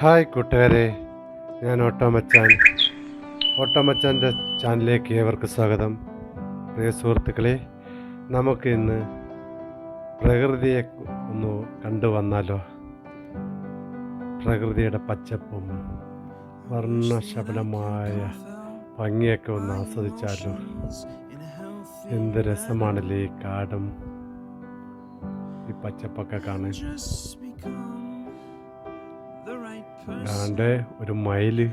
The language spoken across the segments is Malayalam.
ഹായ് കൂട്ടുകാരെ ഞാൻ ഓട്ടോമച്ചാൻ ഓട്ടോമച്ചാന്റെ ചാനലിലേക്ക് ഏവർക്ക് സ്വാഗതം. പ്രിയ സുഹൃത്തുക്കളെ നമുക്ക് ഇന്ന് പ്രകൃതിയെ ഒന്ന് കണ്ടു വന്നാലോ? പ്രകൃതിയുടെ പച്ചപ്പും വർണശബലമായ ഭംഗിയൊക്കെ ഒന്ന് ആസ്വദിച്ചാലോ? എന്ത് രസമാണല്ലേ ഈ കാടും ഈ പച്ചപ്പൊക്കെ കാണാൻ? ദാണ്ടെ ഒരു മയിൽ.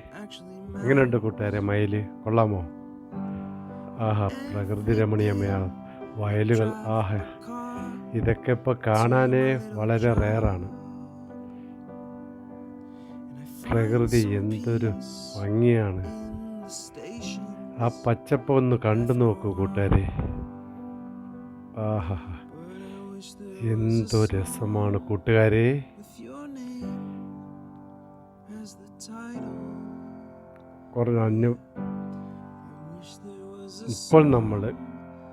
എങ്ങനെയുണ്ട് കൂട്ടുകാരെ മയിൽ? കൊള്ളാമോ? ആഹാ പ്രകൃതി രമണീയമ്മയാണ് വയലുകൾ. ആഹാ ഇതൊക്കെ ഇപ്പോൾ കാണാനേ വളരെ റെയറാണ്. പ്രകൃതി എന്തൊരു ഭംഗിയാണ്. ആ പച്ചപ്പ് ഒന്ന് കണ്ടു നോക്കൂ കൂട്ടുകാരെ. ആഹാ എന്തോ രസമാണ് കൂട്ടുകാരെ. കുറേ അന്യ ഇപ്പോൾ നമ്മൾ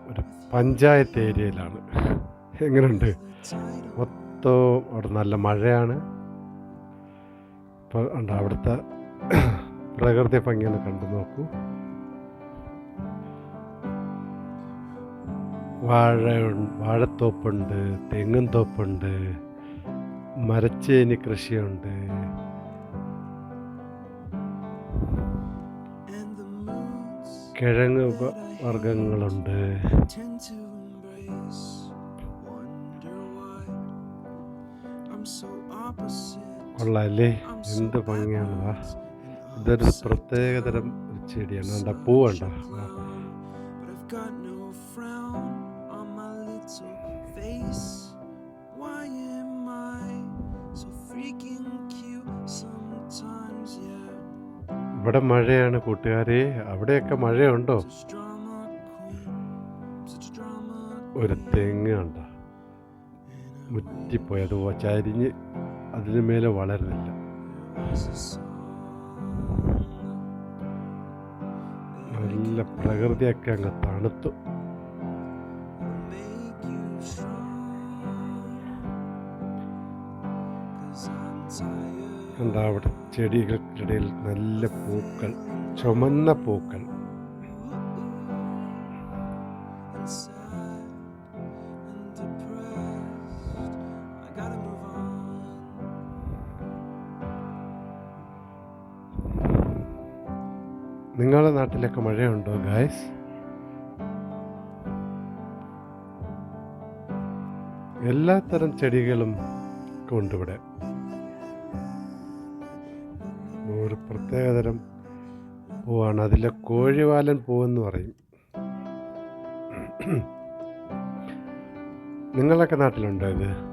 ഒരു പഞ്ചായത്ത് ഏരിയയിലാണ്. എങ്ങനെയുണ്ട് മൊത്തം അവിടെ നല്ല മഴയാണ്. ഇപ്പോൾ ഉണ്ട് അവിടുത്തെ പ്രകൃതി ഭംഗിയൊന്ന് കണ്ടു നോക്കൂ. വാഴ വാഴത്തോപ്പുണ്ട് തെങ്ങും തോപ്പുണ്ട് മരച്ചേനി കൃഷിയുണ്ട്. കിഴങ്ങ് വർഗങ്ങളുണ്ട് കൊള്ളല്ലേ? എന്ത് ഭംഗിയാണതാ ഇതൊരു പ്രത്യേക തരം ചെടിയാണ്. വേണ്ട പൂ വേണ്ട. Why am I so freaking cute? Sometimes? ഇവിടെ മഴയാണ് കൂട്ടുകാരെ. അവിടെയൊക്കെ മഴയുണ്ടോ? ഒരു തെങ്ങ് കണ്ട. മുറ്റിപ്പോയി. അത് ചരിഞ്ഞ് അതിന് മേലെ വളരുന്നില്ല. നല്ല പ്രകൃതിയൊക്കെ അങ്ങ് തണുത്തു. I'm tired. കണ്ട അവിടെ ചെടികൾക്കിടയിൽ നല്ല പൂക്കൾ ചുമന്ന പൂക്കൾ. നിങ്ങളുടെ നാട്ടിലൊക്കെ മഴയുണ്ടോ ഗായ്സ് എല്ലാത്തരം ചെടികളും ഇവിടെ. ഒരു പ്രത്യേകതരം പൂവാണ്. അതിലെ കോഴിവാലൻ പൂവെന്ന് പറയും. നിങ്ങളൊക്കെ നാട്ടിലുണ്ടോ ഇത്?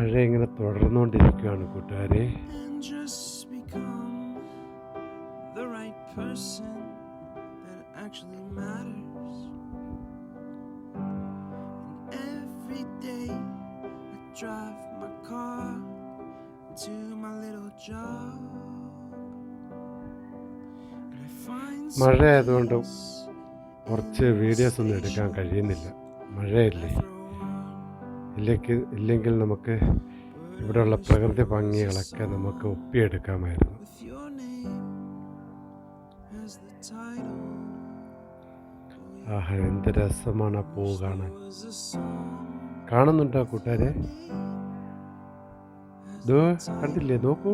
മഴ ഇങ്ങനെ തുടർന്നുകൊണ്ടിരിക്കുകയാണ് കൂട്ടുകാരെ. മഴ കുറച്ച് വീഡിയോസ് ഒന്നും എടുക്കാൻ കഴിയുന്നില്ല. മഴയല്ലേ? ഇല്ലെങ്കിൽ ഇല്ലെങ്കിൽ നമുക്ക് ഇവിടെയുള്ള പ്രകൃതി ഭംഗികളൊക്കെ നമുക്ക് ഒപ്പിയെടുക്കാമായിരുന്നു. ആഹാ എന്ത് രസമാണ് ആ പൂ കാണാൻ. കാണുന്നുണ്ടോ കൂട്ടുകാരെ? കണ്ടില്ലേ? നോക്കൂ.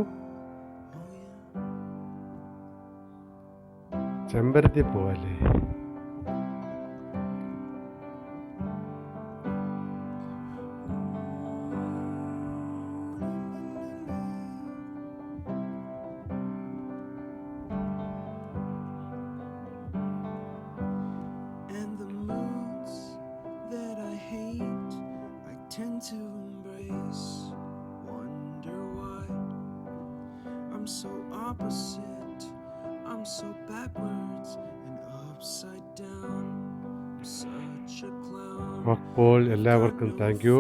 ചെമ്പരത്തി പൂവല്ലേ? opposite, I'm so backwards and upside down. I'm such a clown. അപ്പോൾ എല്ലാവർക്കും താങ്ക് യു